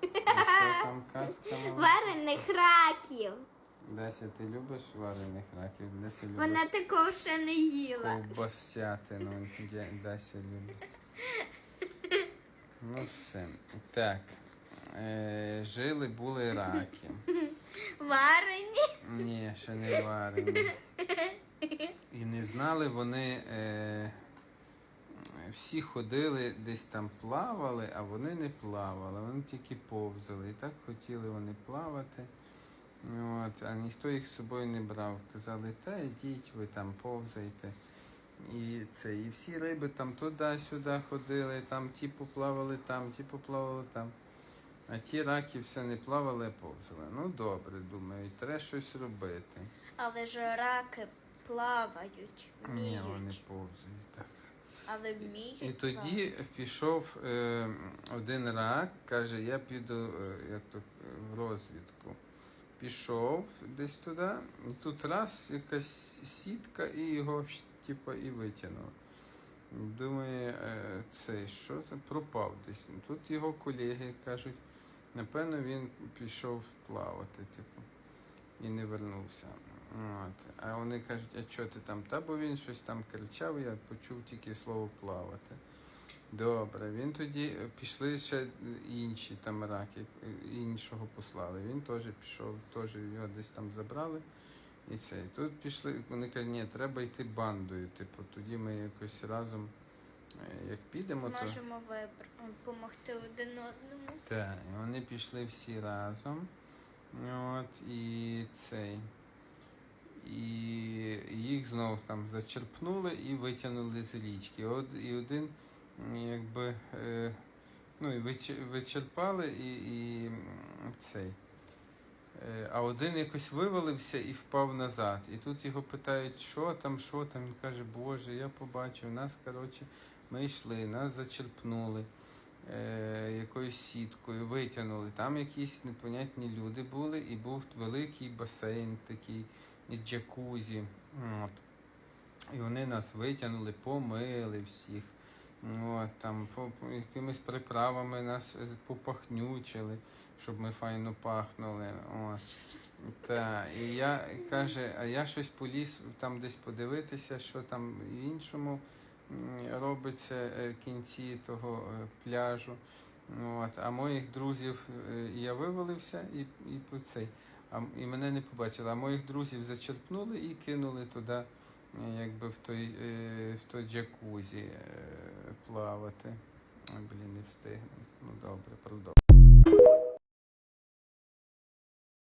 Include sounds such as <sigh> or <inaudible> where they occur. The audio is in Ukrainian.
що <laughs> там казка? мала? Варених раків. Деся, ти любиш варених раків? Деся любить Вона такого ще не їла. ковбасятину. Де- Деся любить. Ну все. Так. Е, жили були раки. Варені. Ні, ще не варені. <laughs> І не знали вони. Е, всі ходили, десь там плавали, а вони не плавали, вони тільки повзали. І так хотіли вони плавати. От, а ніхто їх з собою не брав. Казали, та йдіть, ви там повзайте. І це, і всі риби там туди-сюди ходили, там ті поплавали там, ті поплавали там. А ті раки все не плавали, а повзали. Ну добре, думаю, треба щось робити. Але ж раки плавають, Ні, вони повзають так. Але вміють. І тоді пішов е, один рак, каже, я піду е, як то, в розвідку. Пішов десь туди, і тут раз якась сітка і його типу, і витягнула. Думає, е, цей, що це пропав десь. Тут його колеги кажуть, напевно, він пішов плавати, типу, і не вернувся. От. А вони кажуть, а що ти там? Та бо він щось там кричав, я почув тільки слово плавати. Добре, він тоді е, пішли ще інші там раки, е, іншого послали. Він теж пішов, теж його десь там забрали. І це. І тут пішли, вони кажуть, ні, треба йти бандою. Типу, тоді ми якось разом, е, як підемо, то. Можемо допомогти один одному. Так, і вони пішли всі разом. От, і цей. І їх знов там зачерпнули і витягнули з річки. От, і один, якби, е, ну, і вичерпали, і, і цей. Е, А один якось вивалився і впав назад. І тут його питають, що там, що там. Він каже, Боже, я побачив, нас, коротше, ми йшли, нас зачерпнули е, якоюсь сіткою, витягнули. Там якісь непонятні люди були, і був великий басейн такий із джакузі. От. І вони нас витягнули, помили всіх. От, там, по, по якимись приправами нас е, попахнючили, щоб ми файно пахнули. От. Та, і я каже, а я щось поліз там десь подивитися, що там іншому робиться е, кінці того е, пляжу. От, а моїх друзів е, я вивалився і, і по цей. А, і мене не побачили. А моїх друзів зачерпнули і кинули туди, якби в той, в той джакузі плавати. Блін, не встигнемо. Ну добре, продовжуємо.